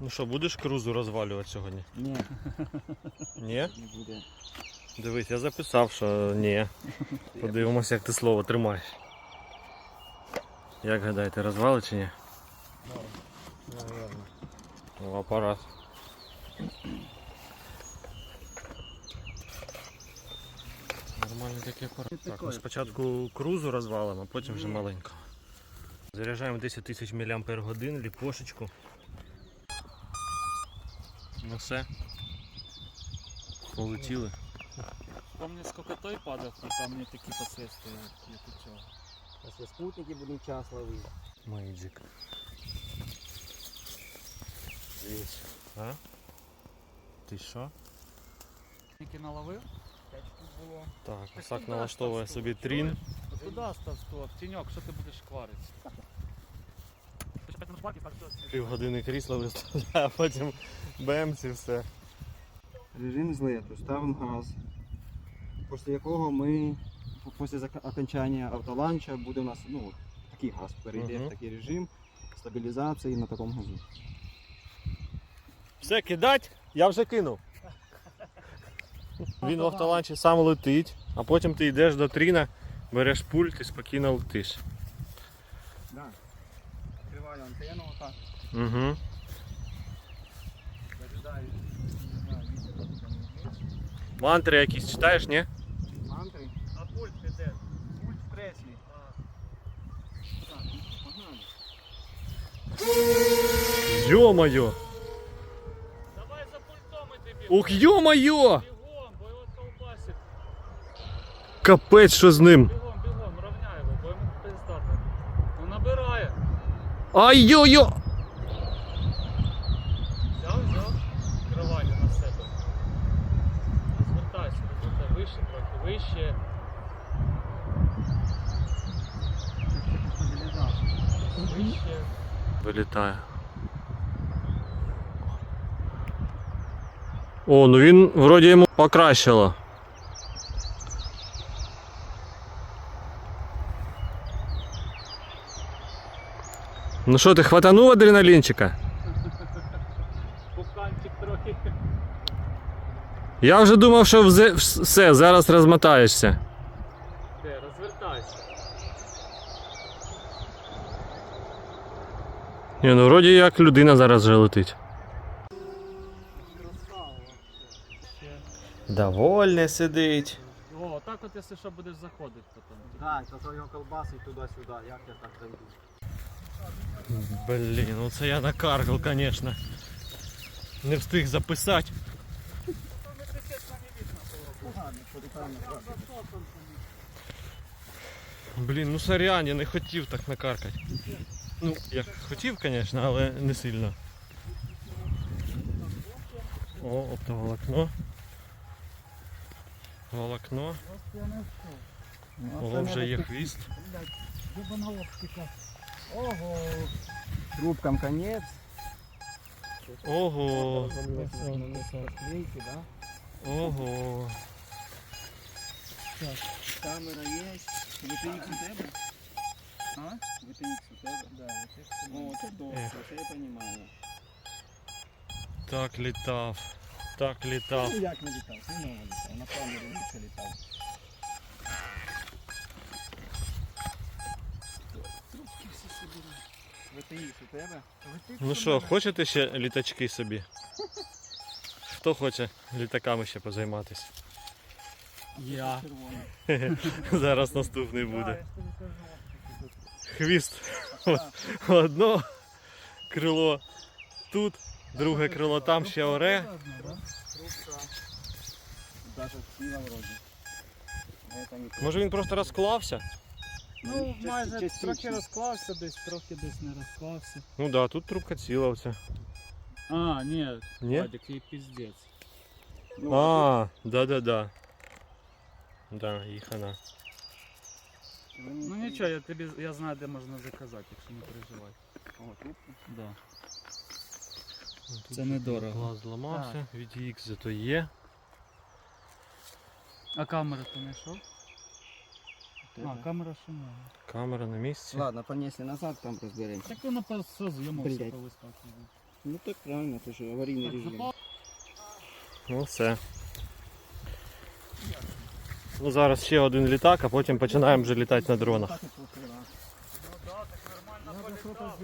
Ну що, будеш крузу розвалювати сьогодні? Ні, Ні? не буде. Дивись, я записав, що ні. Подивимося, як ти слово тримаєш. Як гадаєте, розвали чи ні? Ну, апарат. Нормальний такий апарат. Так, ми спочатку крузу розвалимо, а потім вже маленьку. Заряджаємо 10 тисяч мАч, ліпошечку. Ну все. Полетіли. Помню, сколько той падав, і там не такі последствия, як у цього. Якщо спутники будуть час ловити. Мейджик. Дивись. А? Ти що? Тільки наловив? П'ять штук було. Так, Так так налаштовує собі трін. От Туди став в тіньок, що ти будеш кваритися? Півгодини крісла виставляє, а потім бемц і все. Режим злету, ставимо газ. Після якого ми після окончання автоланча буде у нас ну, такий газ перейде в такий режим стабілізації на такому газу. Все, кидать, я вже кинув. Він в автоланчі сам летить, а потім ти йдеш до тріна, береш пульт і спокійно летиш. Да. Отак, Угу. Мантри якісь читаєш, ні? Мантри. А пульт піде. Пульт в креслі. Так, ну, погнали. Йо-моє! Давай за пультом іди бігом. Ух, йо-моє! Бігом, бо його колбасить. Капець, що з ним? Ай йо-йо! Взяв, взяв. Керування на себе. Розвертайся, розвертай вище трохи, вище. Вище. Вилітає. О, ну він вроді йому покращило. Ну що, ти хватанув адреналінчика? Пуканчик трохи. Я вже думав, що взе- вс- все, зараз розмотаєшся. Де, розвертайся. Ні, ну вроді як людина зараз вже летить. Довольне сидить. О, так от, якщо що, будеш заходити потім. Так, то його колбасить туди-сюди, як я так зайду. Блін, ну це я накаркав, звісно. Не встиг записати. Блін, ну сорян, я не хотів так накаркати. Ну, я хотів, звісно, але не сильно. О, оптоволокно. Волокно. Ого, вже є хвіст. Ого. Трубкам конец. Ого. Клейки, да? Ого. Камера есть. VTX у тебе? А? VTX у тебе? Да, VTX. О, це добре, Ех. це я понимаю. Так літав. Так літав. Ну як не літав? Ну, не літав. На камері більше літав. VTX у тебе? Ну що, хочете ще літачки собі? Хто хоче літаками ще позайматися? Я. Зараз наступний буде. Хвіст одно крило тут, друге крило там ще оре. Може він просто розклався? Ну, майже частично. трохи розклався десь, трохи десь не розклався. Ну да, тут трубка ціла оця. А, ні, Ні? Вадик, і піздець. Ну, А, да-да-да. Да, їх вона. Ну нічого, я тобі я знаю, де можна заказати, якщо не переживай. О, трубка. Да. Тут Це недорого. Глаз зламався, VTX зато є. А камера ти знайшов? А, камера ще. Камера на місці. Ладно, понесли назад, там розберемося. Так Блядь. все повискакує. Ну так правильно, це ж аварійний режим. Ну все. Ну, зараз ще один літак, а потім починаємо вже літати на дронах. Ну так, так нормально політав.